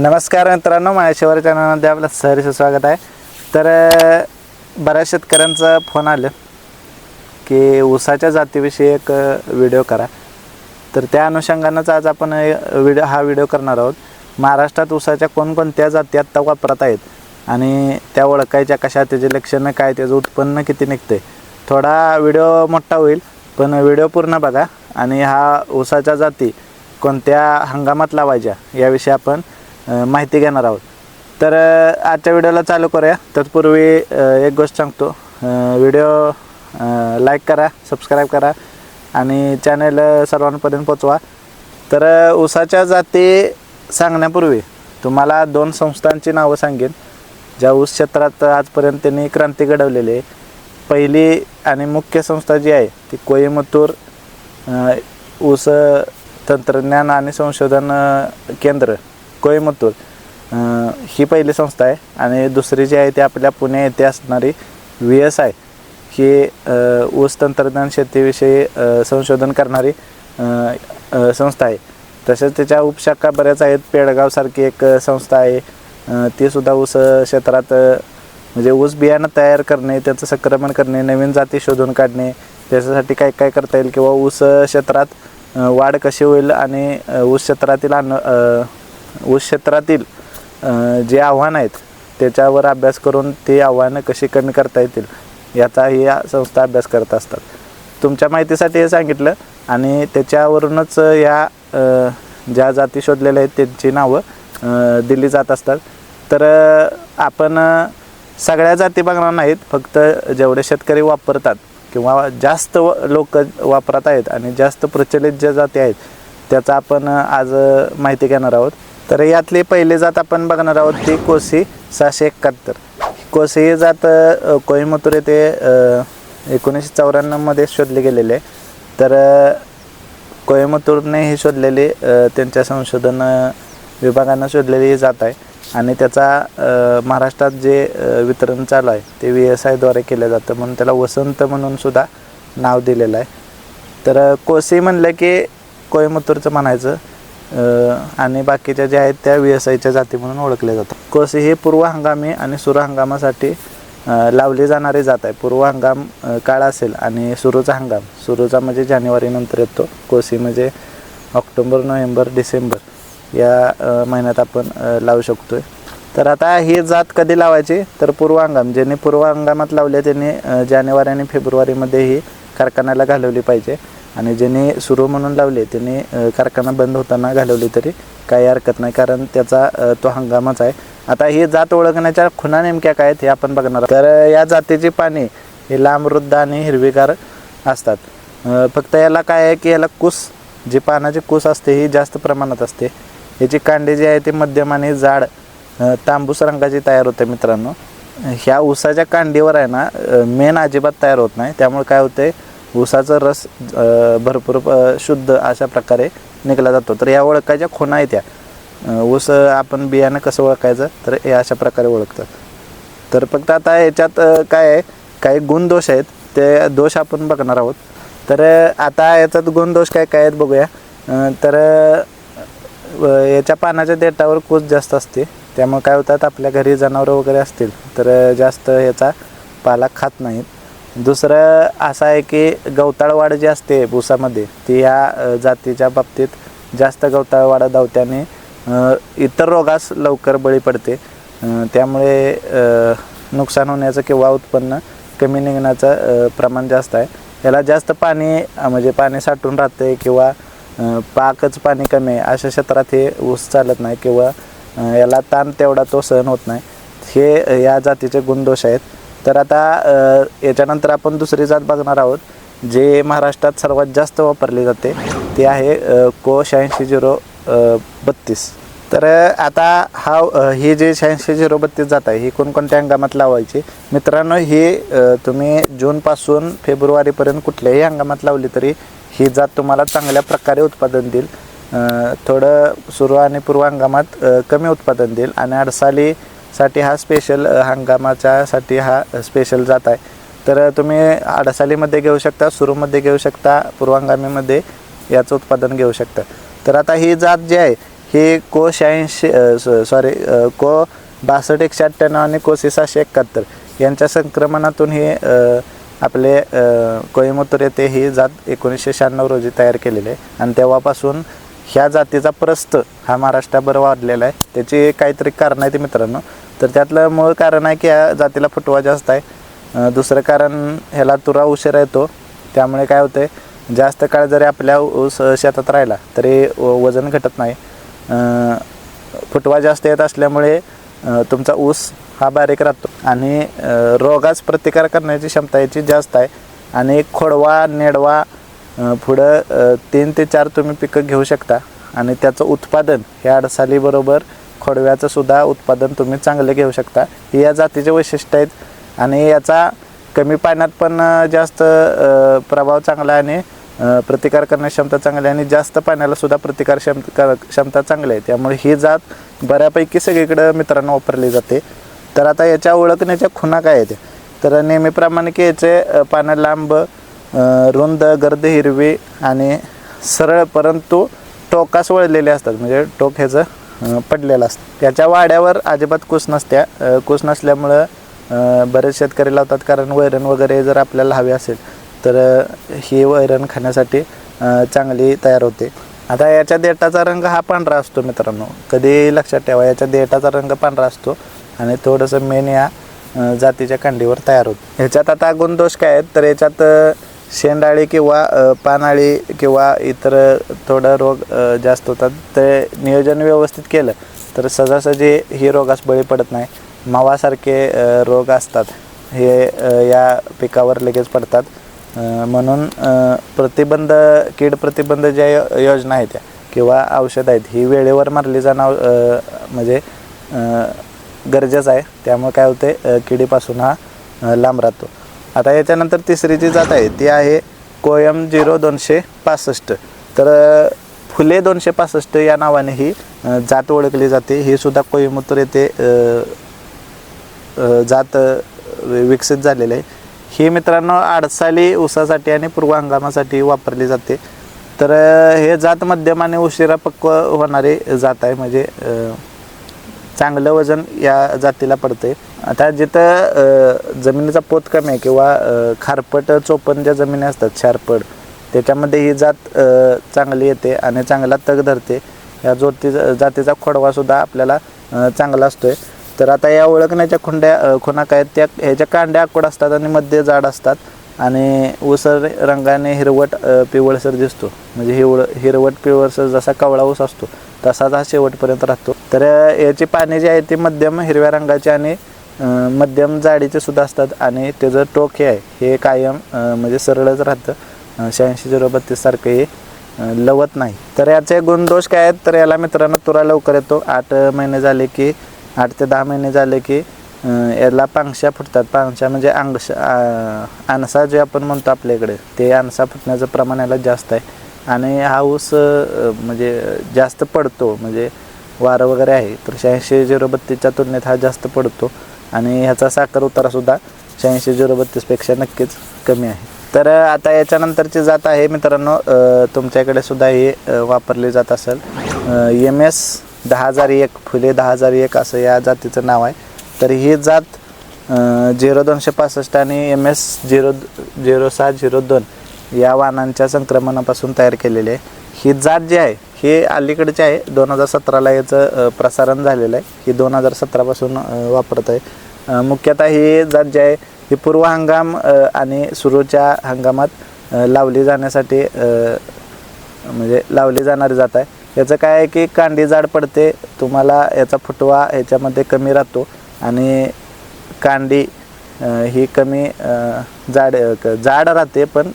नमस्कार मित्रांनो माझ्या शिवारी चॅनलमध्ये आपलं सहर्ष स्वागत आहे. तर बऱ्याच शेतकऱ्यांचा फोन आलं की ऊसाच्या जातीविषयी एक व्हिडिओ करा. तर त्या अनुषंगानंच आज आपण व्हिडिओ हा व्हिडिओ करणार आहोत. महाराष्ट्रात ऊसाच्या कोणकोणत्या जाती आत्ता वापरत आहेत आणि त्या ओळखायच्या कशा त्याचे लक्षणं काय त्याचं उत्पन्न किती निघते थोडा व्हिडिओ मोठा होईल पण व्हिडिओ पूर्ण बघा. आणि हा ऊसाच्या जाती कोणत्या हंगामात लावायच्या याविषयी आपण माहिती घेणार आहोत. तर आजच्या व्हिडिओला चालू करूया. तत्पूर्वी एक गोष्ट सांगतो. व्हिडिओ लाईक करा सबस्क्राईब करा आणि चॅनल सर्वांपर्यंत पोचवा. तर ऊसाच्या जाती सांगण्यापूर्वी तुम्हाला दोन संस्थांची नावं सांगेन. ज्या ऊस क्षेत्रात आजपर्यंत त्यांनी क्रांती घडवलेली आहे. पहिली आणि मुख्य संस्था जी आहे ती कोईमतूर ऊस तंत्रज्ञान आणि संशोधन केंद्र. कोईमतूर ही पहिली संस्था आहे आणि दुसरी जी आहे ती आपल्या पुणे येथे असणारी व्ही एस आय ही ऊस तंत्रज्ञान शेतीविषयी संशोधन करणारी संस्था आहे. तसेच त्याच्या उपशाखा बऱ्याच आहेत. पेडगावसारखी एक संस्था आहे. तीसुद्धा ती सुद्धा ऊस क्षेत्रात म्हणजे ऊस बियाणं तयार करणे त्याचं संक्रमण करणे नवीन जाती शोधून काढणे त्याच्यासाठी काय काय करता येईल किंवा ऊस क्षेत्रात वाढ कशी होईल आणि ऊस क्षेत्रातील अन्न ऊस क्षेत्रातील जे आव्हानं आहेत त्याच्यावर अभ्यास करून ती आव्हानं कशी कमी करता येतील याचाही या संस्था अभ्यास करत असतात. तुमच्या माहितीसाठी हे सांगितलं आणि त्याच्यावरूनच या ज्या जाती शोधलेल्या आहेत त्यांची नावं दिली जात असतात. तर आपण सगळ्या जाती बघणार नाहीत फक्त जेवढे शेतकरी वापरतात किंवा जास्त लोक वापरात आहेत आणि जास्त प्रचलित ज्या जाती आहेत त्याचा आपण आज माहिती घेणार आहोत. तर यातली पहिली जात आपण बघणार आहोत ती कोसी सहाशे एकाहत्तर. कोसी ही जात कोईमतूर येथे एकोणीसशे चौऱ्याण्णवमध्ये शोधली गेलेली. आहे तर कोईमतूरने ही शोधलेली त्यांच्या संशोधन विभागानं शोधलेली ही जात आहे. आणि त्याचा महाराष्ट्रात जे वितरण चालू आहे ते व्ही एस आयद्वारे केलं जातं. म्हणून त्याला वसंत म्हणून सुद्धा नाव दिलेलं आहे. तर कोसी म्हणलं की कोईमतूरचं म्हणायचं. आणि बाकीच्या ज्या आहेत त्या व्ही एस आयच्या जाती म्हणून ओळखल्या जातात. कोसी ही पूर्व हंगामी आणि सुर हंगामासाठी लावली जाणारी जात आहे. पूर्व हंगाम काळ असेल आणि सुरूचा हंगाम. सुरूचा म्हणजे जानेवारीनंतर येतो. कोसी म्हणजे ऑक्टोबर नोव्हेंबर डिसेंबर या महिन्यात आपण लावू शकतो आहे तर आता ही जात कधी लावायची? तर पूर्व हंगाम. ज्यांनी पूर्व हंगामात लावले त्यांनी जानेवारी आणि फेब्रुवारीमध्ये ही कारखान्याला घालवली पाहिजे. आणि ज्याने सुरू म्हणून लावले त्याने कारखाना बंद होताना घालवली तरी काही हरकत नाही कारण त्याचा तो हंगामच आहे. आता ही जात ओळखण्याच्या खुणा नेमक्या काय आहेत हे आपण बघणार आहोत. तर या जातीची पाने ही लांब आणि हिरवीगार असतात. फक्त याला काय आहे की याला कुस जी पानाची कुस असते ही जास्त प्रमाणात असते. याची कांडी जी आहे ती मध्यम आणि जाड तांबूस रंगाची तयार होते मित्रांनो. ह्या ऊसाच्या कांडीवर आहे ना मेन अजिबात तयार होत नाही. त्यामुळे काय होते ऊसाचा रस भरपूर शुद्ध अशा प्रकारे निघला जातो. तर या ओळखायच्या खुणा आहेत त्या ऊस आपण बियाणं कसं ओळखायचं? तर हे अशा प्रकारे ओळखतात. तर फक्त आता याच्यात काय आहे? काही गुणदोष आहेत. ते दोष आपण बघणार आहोत. तर आता याच्यात गुणदोष काय काय आहेत बघूया. तर याच्या पानाच्या देठावर कूच जास्त असते. त्यामुळे काय होतात? आपल्या घरी जनावरं वगैरे असतील. तर जास्त याचा पाला खात नाहीत. दुसरं असं आहे की गवताळवाड जी असते भुसामध्ये ती या जातीच्या बाबतीत जास्त गवताळ धावत्याने इतर रोगास लवकर बळी पडते. त्यामुळे नुकसान होण्याचं किंवा उत्पन्न कमी निघण्याचं प्रमाण जास्त आहे. याला जास्त पाणी म्हणजे पाणी साठून राहते किंवा पाकच पाणी कमी आहे अशा क्षेत्रात हे ऊस चालत नाही किंवा याला ताण तेवढा तो सहन होत नाही. हे या जातीचे गुणदोष आहेत. तर आता याच्यानंतर आपण दुसरी जात बघणार आहोत जे महाराष्ट्रात सर्वात जास्त वापरली जाते ते आहे को शहाऐंशी झिरो बत्तीस. तर आता हा ही जी शहाऐंशी झिरो बत्तीस जात आहे ही कोणकोणत्या हंगामात लावायची? मित्रांनो ही तुम्ही जूनपासून फेब्रुवारीपर्यंत कुठल्याही हंगामात लावली तरी ही जात तुम्हाला चांगल्या प्रकारे उत्पादन देईल. थोडं सुरू आणि पूर्व हंगामात कमी उत्पादन देईल. आणि अडसाली साठी हा स्पेशल हंगामाच्यासाठी हा स्पेशल जात आहे. तर तुम्ही अडसालीमध्ये घेऊ शकता सुरूमध्ये घेऊ शकता पूर्वांगामीमध्ये याचं उत्पादन घेऊ शकता. तर आता ही जात जी आहे ही को शहाऐंशी सॉरी को बासष्ट एकशे अठ्ठ्याण्णव आणि कोसी सहाशे एकाहत्तर यांच्या संक्रमणातून ही आपले कोईमतूर येथे ही जात एकोणीसशे शहाण्णव रोजी तयार केलेली आहे. आणि तेव्हापासून ह्या जातीचा प्रस्त हा महाराष्ट्राभर वाढलेला आहे. त्याची काहीतरी कारण आहे ते मित्रांनो. तर त्यातलं मूळ कारण आहे की या जातीला फुटवा जास्त आहे. दुसरं कारण ह्याला तुरा उशिरा येतो. त्यामुळे काय होतंय जास्त काळ जरी आपल्या ऊस शेतात राहिला तरी व- वजन घटत नाही. फुटवा जास्त येत असल्यामुळे तुमचा ऊस हा बारीक राहतो. आणि रोगास प्रतिकार करण्याची क्षमता याची जास्त आहे. आणि खोडवा नेडवा पुढं तीन ते चार तुम्ही पिकं घेऊ शकता. आणि त्याचं उत्पादन हे अडसालीबरोबर खोडव्याचं सुद्धा उत्पादन तुम्ही चांगलं घेऊ शकता. हे या जातीचे वैशिष्ट्य आहेत. आणि याचा कमी पाण्यात पण जास्त प्रभाव चांगला आणि प्रतिकार करण्याची क्षमता चांगली आहे आणि जास्त पाण्याला सुद्धा प्रतिकार क्षमता क्षमता चांगली आहे. त्यामुळे ही जात बऱ्यापैकी सगळीकडं मित्रांनो वापरली जाते. तर आता याच्या ओळखण्याच्या खुणा काय आहेत? तर नेहमीप्रमाणे की याचे पानं लांब रुंद गर्द हिरवी आणि सरळ परंतु टोकास वळलेले असतात. म्हणजे टोक ह्याचं पडलेलं असतं. त्याच्या वाड्यावर अजिबात कुस नसत्या. कुस नसल्यामुळं बरेच शेतकरी लावतात. कारण वैरण वगैरे जर आपल्याला हवे असेल तर ही वैरण खाण्यासाठी चांगली तयार होते. आता याच्या देठाचा रंग हा पांढरा असतो मित्रांनो. कधी लक्षात ठेवा याच्या देठाचा रंग पांढरा असतो आणि थोडंसं मेन या जातीच्या कांडीवर तयार होतं. ह्याच्यात आता गुणदोष काय आहेत? तर याच्यात शेंडाळी किंवा पानाळी किंवा इतर थोडं रोग जास्त होतात. ते नियोजन व्यवस्थित केलं तर सहजासहजी ही रोगास बळी पडत नाही. मावासारखे रोग असतात. हे या पिकावर लगेच पडतात. म्हणून प्रतिबंध कीड प्रतिबंध ज्या योजना आहेत त्या किंवा औषधं आहेत ही वेळेवर मारली जाणं म्हणजे गरजेचं आहे. त्यामुळे काय होते किडीपासून हा लांब राहतो. आता याच्यानंतर तिसरी जी जात आहे ती आहे कोयम झिरो दोनशे पासष्ट. तर फुले दोनशे पासष्ट या नावाने ही जात ओळखली जाते. ही सुद्धा कोयमूत्र येथे जात विकसित झालेले आहे. ही मित्रांनो आडसाली ऊसासाठी आणि पूर्व हंगामासाठी वापरली जाते. तर हे जात मध्यम आणि उशिरा पक्व होणारी जात आहे. म्हणजे चांगलं वजन या जातीला पडते आता जिथं जमिनीचा पोत कमी आहे किंवा खारपट चोपन ज्या जमिनी असतात शारपड त्याच्यामध्ये ही जात चांगली येते आणि चांगला तग धरते. या जोती जातीचा खोडवा सुद्धा आपल्याला चांगला चांगला असतोय. तर आता या ओळखण्याच्या खुंड्या खुणा काय आहेत, त्या ह्याच्या कांड्या आकोड असतात आणि मध्ये जाड असतात. आणि उसर रंगाने हिरवट पिवळसर दिसतो. म्हणजे हिवळ हिरवट पिवळसर जसा कवळा ऊस असतो तसाच हा शेवटपर्यंत राहतो. तर याची पाने जी आहे ती मध्यम हिरव्या रंगाची आणि मध्यम जाडीचे सुद्धा असतात आणि त्याचं टोक हे आहे हे कायम म्हणजे सरळच राहतं. शहाऐंशी झिरो बत्तीस सारखं हे लवत नाही. तर याचे गुणदोष काय आहेत? तर याला मित्रांनो तुरा लवकर येतो. आठ महिने झाले की आठ ते दहा महिने झाले की याला पांगशा फुटतात. पांगशा म्हणजे अंगश आणसा जे आपण म्हणतो आपल्या इकडे ते आणसा फुटण्याचं प्रमाण याला जास्त आहे. आणि हा ऊस म्हणजे जास्त पडतो म्हणजे वारं वगैरे आहे तर शहाऐंशी झिरो बत्तीसच्या तुलनेत हा जास्त पडतो. आणि ह्याचा साखर उतारासुद्धा शहाऐंशी झिरो बत्तीसपेक्षा नक्कीच कमी आहे. तर आता याच्यानंतरची जात आहे मित्रांनो तुमच्याकडे सुद्धा हे वापरली जात असेल. एम एस दहा हजार एक फुले दहा हजार एक असं या जातीचं नाव आहे. तर ही जात झिरो दोनशे पासष्ट आणि एम एस झिरो झिरो सहा झिरो दोन या वाहनांच्या संक्रमणापासून तयार केलेली आहे. ही जात जी आहे हे अलीकडची आहे. दोन हजार सतराला याचं प्रसारण झालेलं आहे. हे दोन हजार सतरापासून वापरत आहे. मुख्यतः ही जात जी आहे ही पूर्व हंगाम आणि सुरूच्या हंगामात लावली जाण्यासाठी म्हणजे लावली जाणारी जात आहे. याचं काय आहे की कांडी जाड पडते तुम्हाला याचा फुटवा याच्यामध्ये कमी राहतो आणि कांडी ही कमी जाड क- जाड राहते पण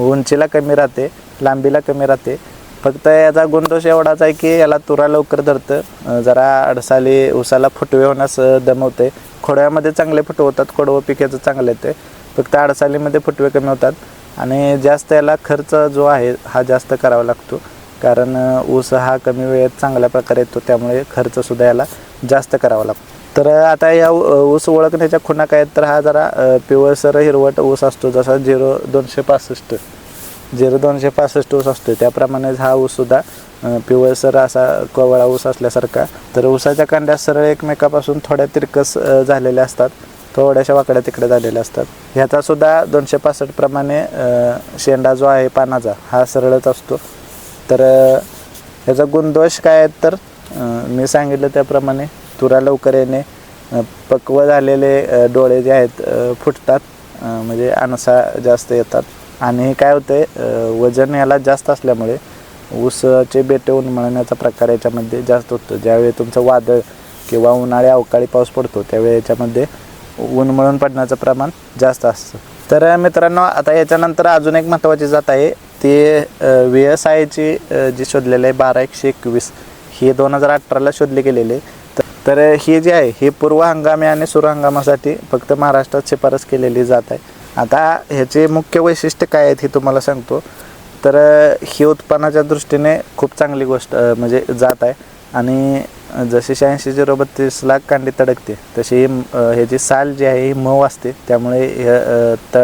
उंचीला कमी राहते लांबीला कमी राहते. फक्त याचा गुणदोष एवढाच आहे की याला तुरा लवकर धरतं. जरा अडसाली उसाला फुटवे होण्यास दमवते खोड्यामध्ये चांगले फुटवतात खोडवं पिकाचं चांगलं येते. फक्त अडसालीमध्ये फुटवे कमी होतात. आणि जास्त याला खर्च जो आहे हा जास्त करावा लागतो. कारण ऊस हा कमी वेळेत चांगल्या प्रकारे येतो त्यामुळे खर्चसुद्धा याला जास्त करावा लागतो. तर आता या ऊ- ऊस ओळखण्याच्या खुणा काय आहेत? तर हा जरा पिवळसर हिरवट ऊस असतो जसा झिरो दोनशे पासष्ट. झिरो दोनशे पासष्ट ऊस असतो त्याप्रमाणेच हा ऊससुद्धा पिवळसर असा कोवळा ऊस असल्यासारखा. तर ऊसाच्या कांड्या सरळ एकमेकापासून थोड्या तिरकस झालेल्या असतात. थोड्याशा वाकड्या तिकडे झालेल्या असतात. ह्याचासुद्धा दोनशे पासष्ट प्रमाणे शेंडा जो आहे पानाचा हा सरळच असतो. तर ह्याचा गुणदोष काय आहेत तर मी सांगितलं त्याप्रमाणे तुरा लवकर येणे पक्व झालेले डोळे जे आहेत फुटतात म्हणजे अनसा जास्त येतात. आणि काय होते वजन याला जास्त असल्यामुळे ऊसाचे बेटे उन्मळण्याचा प्रकार याच्यामध्ये जास्त होतो. ज्यावेळी तुमचं वादळ किंवा उन्हाळी अवकाळी पाऊस पडतो त्यावेळी याच्यामध्ये उन्मळून पडण्याचं प्रमाण जास्त असतं. तर मित्रांनो आता याच्यानंतर अजून एक महत्त्वाची जात आहे. ती व्ही एस आयची जी शोधलेली आहे बारा एकशे एकवीस. ही दोन हजार अठराला शोधली गेलेली आहे. तर- तर ही जी आहे ही पूर्व हंगामी आणि सुरू हंगामासाठी फक्त महाराष्ट्रात शिफारस केलेली जात आहे. आता ह्याचे मुख्य वैशिष्ट्य काय आहेत हे तुम्हाला सांगतो. तर ही उत्पन्नाच्या दृष्टीने खूप चांगली गोष्ट म्हणजे जात आहे. आणि जशी शहाऐंशी झिरो बत्तीस लाख कांडी तडकते तशी ही ह्याची साल जी आहे ही मऊ असते. त्यामुळे हे, अ, त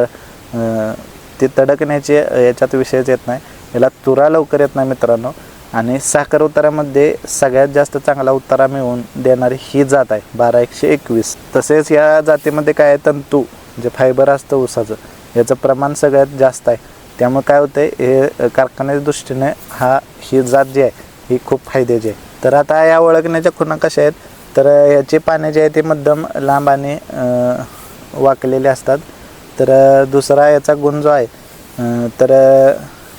ती तडकण्याची याच्यात विषयच येत नाही. याला तुरा लवकर येत नाही मित्रांनो. आणि साखर उतारामध्ये सगळ्यात जास्त चांगला उतारा मिळवून देणारी ही जात आहे बारा एकशे एकवीस. तसेच या जातीमध्ये काय आहे? तंतू. जे फायबर असतं ऊसाचं. याचं प्रमाण सगळ्यात जास्त आहे. त्यामुळे काय होतं हे कारखान्याच्या दृष्टीने हा ही जात जी आहे ही खूप फायद्याची आहे. तर आता या ओळखण्याच्या खुणा कशा आहेत तर याची पाने जे आहे ते मध्यम लांब आणि वाकलेले असतात. तर दुसरा याचा गुण जो आहे तर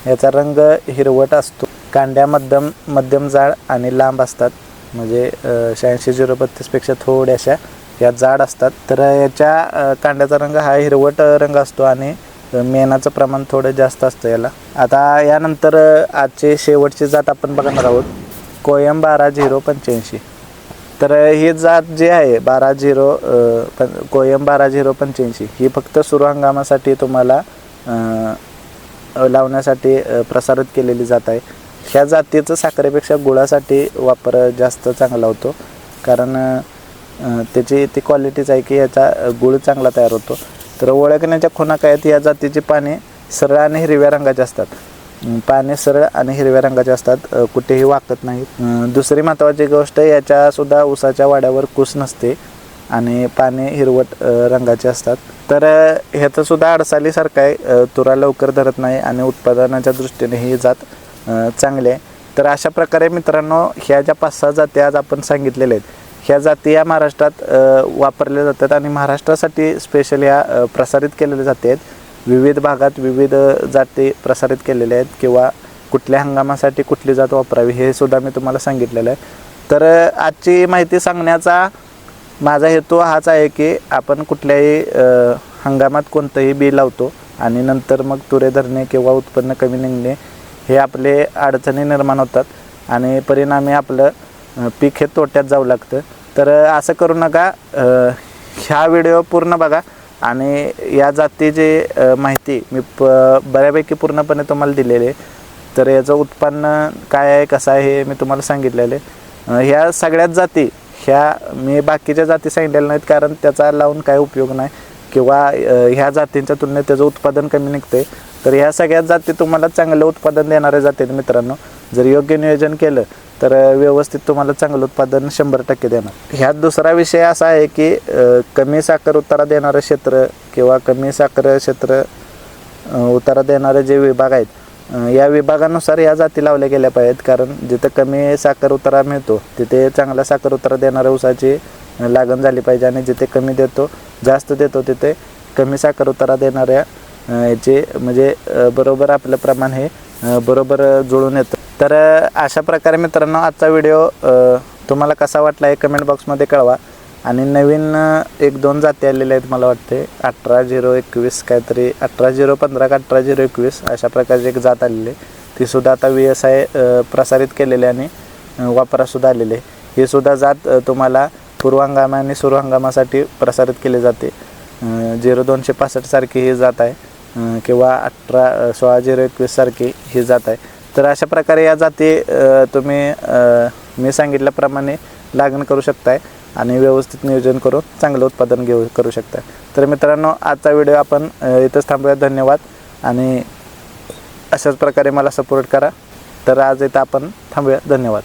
याचा रंग हिरवट असतो. कांड्या मध्यम मध्यम जाड आणि लांब असतात. म्हणजे शहाऐंशी झिरो बत्तीसपेक्षा थोड्याशा या जाड असतात. तर याच्या कांड्याचा रंग हा हिरवट रंग असतो आणि मेणाचं प्रमाण थोडं जास्त असतं याला. आता यानंतर आजचे आजची शेवटची जात आपण बघणार आहोत. कोयम बारा झिरो पंच्याऐंशी. तर ही जात जी आहे बारा झिरो पण कोयम बारा झिरो पंच्याऐंशी ही फक्त सुरू हंगामासाठी तुम्हाला लावण्यासाठी प्रसारित केलेली जात आहे. ह्या जातीचं साखरेपेक्षा गुळासाठी वापर जास्त चांगला होतो. कारण त्याची ती क्वालिटीच आहे की याचा गुळ चांगला तयार होतो. तर ओळखण्याच्या खुणा काय आहेत या जातीची पाने सरळ आणि हिरव्या रंगाची असतात. पाने सरळ आणि हिरव्या रंगाचे असतात कुठेही वाकत नाहीत. दुसरी महत्त्वाची गोष्ट याच्यासुद्धा उसाच्या ऊसाच्या वाड्यावर कुस नसते आणि पाने हिरवट रंगाचे असतात. तर ह्याचंसुद्धा सुद्धा अडसालीसारखं आहे. तुरा लवकर धरत नाही आणि उत्पादनाच्या दृष्टीने ही जात चांगली आहे. तर अशा प्रकारे मित्रांनो ह्या ज्या पाच सहा जाती आज आपण सांगितलेल्या आहेत ह्या जाती या महाराष्ट्रात वापरल्या जातात आणि महाराष्ट्रासाठी स्पेशल ह्या प्रसारित केलेल्या जाती आहेत. विविध भागात विविध जाती प्रसारित केलेल्या आहेत किंवा कुठल्या हंगामासाठी कुठली जात वापरावी हे सुद्धा मी तुम्हाला सांगितलेलं आहे. तर आजची माहिती सांगण्याचा माझा हेतू हाच आहे की आपण कुठल्याही हंगामात कोणतंही बी लावतो आणि नंतर मग तुरे धरणे किंवा उत्पन्न कमी निघणे हे आपले अडचणी निर्माण होतात आणि परिणामी आपलं पीक हे तोट्यात जाऊ लागतं. तर असं करू नका. ह्या व्हिडिओ पूर्ण बघा आणि या जातीची माहिती मी प बऱ्यापैकी पूर्णपणे तुम्हाला दिलेली आहे. तर याचं उत्पन्न काय आहे कसं आहे हे मी तुम्हाला सांगितलेलं आहे. ह्या सगळ्याच जाती ह्या मी बाकीच्या जाती सांगितलेल्या नाहीत कारण त्याचा लावून काय उपयोग नाही. किंवा ह्या जातींच्या तुलनेत त्याचं उत्पादन कमी निघते तर ह्या सगळ्याच जाती तुम्हाला चांगलं उत्पादन देणाऱ्या जाती मित्रांनो. जर योग्य नियोजन केलं तर व्यवस्थित तुम्हाला चांगलं उत्पादन शंभर टक्के देणार. ह्यात दुसरा विषय असा आहे की कमी साखर उतारा देणारं क्षेत्र किंवा कमी साखर क्षेत्र उतारा देणारे जे विभाग आहेत या विभागानुसार या जाती लावल्या गेल्या पाहिजेत. कारण जिथं कमी साखर उतारा मिळतो तिथे चांगला साखर उतारा देणाऱ्या ऊसाची लागण झाली पाहिजे आणि जिथे कमी देतो जास्त देतो तिथे कमी साखर उतारा देणाऱ्या याचे म्हणजे बरोबर आपलं प्रमाण हे बरोबर जुळून येतं. तर अशा प्रकारे मित्रांनो आजचा व्हिडिओ तुम्हाला कसा वाटला हे कमेंट बॉक्समध्ये कळवा. आणि नवीन एक दोन जाती आलेल्या आहेत मला वाटते अठरा झिरो एकवीस काहीतरी अठरा झिरो पंधरा का अठरा झिरो एकवीस अशा प्रकारची एक जात आलेली आहे. तीसुद्धा आता व्ही एस आय प्रसारित केलेली आणि वापरासुद्धा आलेले आलेली आहे. ही सुद्धा जात तुम्हाला पूर्व हंगाम आणि सुरू हंगामासाठी प्रसारित केली जाते. झिरो दोनशे पासष्टसारखी ही जात आहे. किंवा अठरा सोळा झिरो एकवीससारखी ही जात आहे. तर अशा प्रकारे या जाती तुम्ही मी सांगितल्याप्रमाणे लागण करू शकताय आणि व्यवस्थित नियोजन करून चांगलं उत्पादन घेऊ करू शकता तर मित्रांनो आजचा व्हिडिओ आपण इथंच थांबूया. धन्यवाद. आणि अशाच प्रकारे मला सपोर्ट करा. तर आज इथं आपण थांबूया. धन्यवाद.